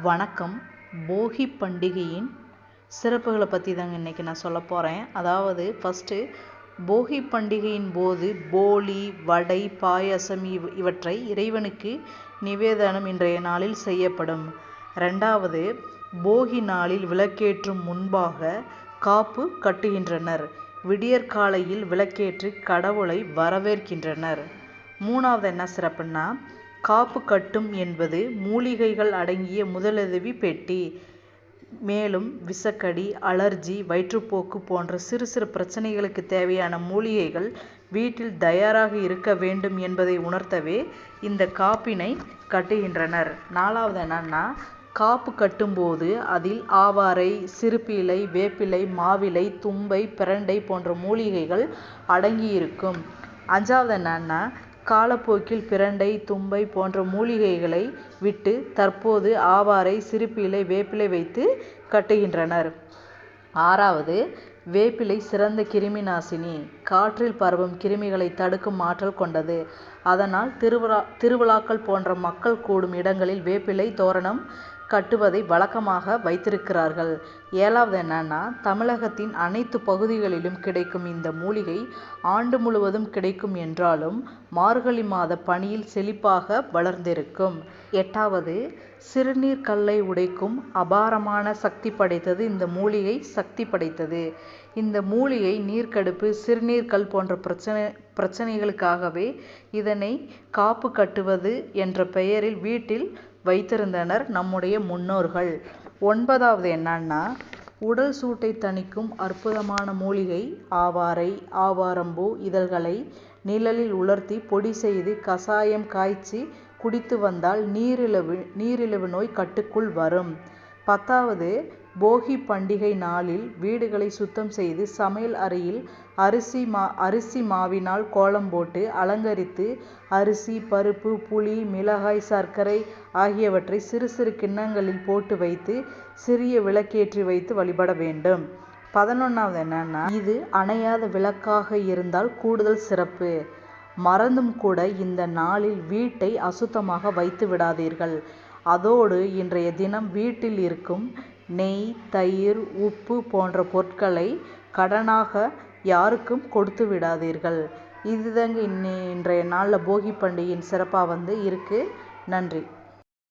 வணக்கம். போகி பண்டிகையின் சிறப்புகளை பற்றி தாங்க இன்றைக்கி நான் சொல்ல போகிறேன் அதாவது ஃபஸ்ட்டு போகி பண்டிகையின் போது போலி வடை பாயாசம் இவ் இவற்றை இறைவனுக்கு நிவேதனம் இன்றைய நாளில் செய்யப்படும். ரெண்டாவது போகி நாளில் விளக்கேற்றும் முன்பாக காப்பு கட்டுகின்றனர். விடியற்காலையில் விளக்கேற்றி கடவுளை வரவேற்கின்றனர். மூணாவது என்ன சிறப்புன்னா காப்பு கட்டும் என்பது மூலிகைகள் அடங்கிய முதலுதவி பெட்டி. மேலும் விஷக்கடி அலர்ஜி வயிற்றுப்போக்கு போன்ற சிறு சிறு பிரச்சனைகளுக்கு தேவையான மூலிகைகள் வீட்டில் தயாராக இருக்க வேண்டும் என்பதை உணர்த்தவே இந்த காப்பினை கட்டுகின்றனர். நாலாவது என்னன்னா காப்பு கட்டும்போது அதில் ஆவாரை சிறுப்பிலை வேப்பிலை மாவிலை தும்பை பிரண்டை போன்ற மூலிகைகள் அடங்கியிருக்கும். அஞ்சாவது என்னன்னா காலப்போக்கில் பிரண்டை தும்பை போன்ற மூலிகைகளை விட்டு தற்போது ஆவாரை சிறுப்பிலை வேப்பிலை வைத்து கட்டுகின்றனர். ஆறாவது வேப்பிலை சிறந்த கிருமி நாசினி. காற்றில் பரவும் கிருமிகளை தடுக்கும் ஆற்றல் கொண்டது. அதனால் திருவிழா திருவிழாக்கள் போன்ற மக்கள் கூடும் இடங்களில் வேப்பிலை தோரணம் கட்டுவதை வழக்கமாக வைத்திருக்கிறார்கள். ஏழாவது என்னன்னா தமிழகத்தின் அனைத்து பகுதிகளிலும் கிடைக்கும் இந்த மூலிகை ஆண்டு முழுவதும் கிடைக்கும் என்றாலும் மார்கழி மாத பனியில் செழிப்பாக வளர்ந்திருக்கும். எட்டாவது சிறுநீர் கல்லை உடைக்கும் அபாரமான சக்தி படைத்தது இந்த மூலிகை சக்தி படைத்தது. இந்த மூலிகை நீர்க்கடுப்பு சிறுநீர் சிறுநீர்கல் போன்ற பிரச்சனை பிரச்சனைகளுக்காகவே இதனை காப்பு கட்டுவது என்ற பெயரில் வீட்டில் வைத்திருந்தனர் நம்முடைய முன்னோர்கள். ஒன்பதாவது என்னன்னா உடல் சூட்டை தணிக்கும் அற்புதமான மூலிகை ஆவாரை ஆவாரம்பூ இதழ்களை நிழலில் உலர்த்தி பொடி செய்து கசாயம் காய்ச்சி குடித்து வந்தால் நீரிழிவு நீரிழிவு நோய் கட்டுக்குள் வரும். பத்தாவது போகி பண்டிகை நாளில் வீடுகளை சுத்தம் செய்து சமையல் அறையில் அரிசி மா அரிசி மாவினால் கோலம் போட்டு அலங்கரித்து அரிசி பருப்பு புளி மிளகாய் சர்க்கரை ஆகியவற்றை சிறு சிறு கிண்ணங்களில் போட்டு வைத்து சிறிய விளக்கேற்றி வைத்து வழிபட வேண்டும். பதினொன்றாவது என்னன்னா இது அணையாத விளக்காக இருந்தால் கூடுதல் சிறப்பு. மறந்தும் கூட இந்த நாளில் வீட்டை அசுத்தமாக வைத்து விடாதீர்கள். அதோடு இன்றைய தினம் வீட்டில் இருக்கும் நெய் தயிர் உப்பு போன்ற பொருட்களை கடனாக யாருக்கும் கொடுத்து விடாதீர்கள். இதுதாங்க இன்னி இன்றைய நாளில் போகி பண்டிகையின் சிறப்பாக வந்து இருக்குது நன்றி.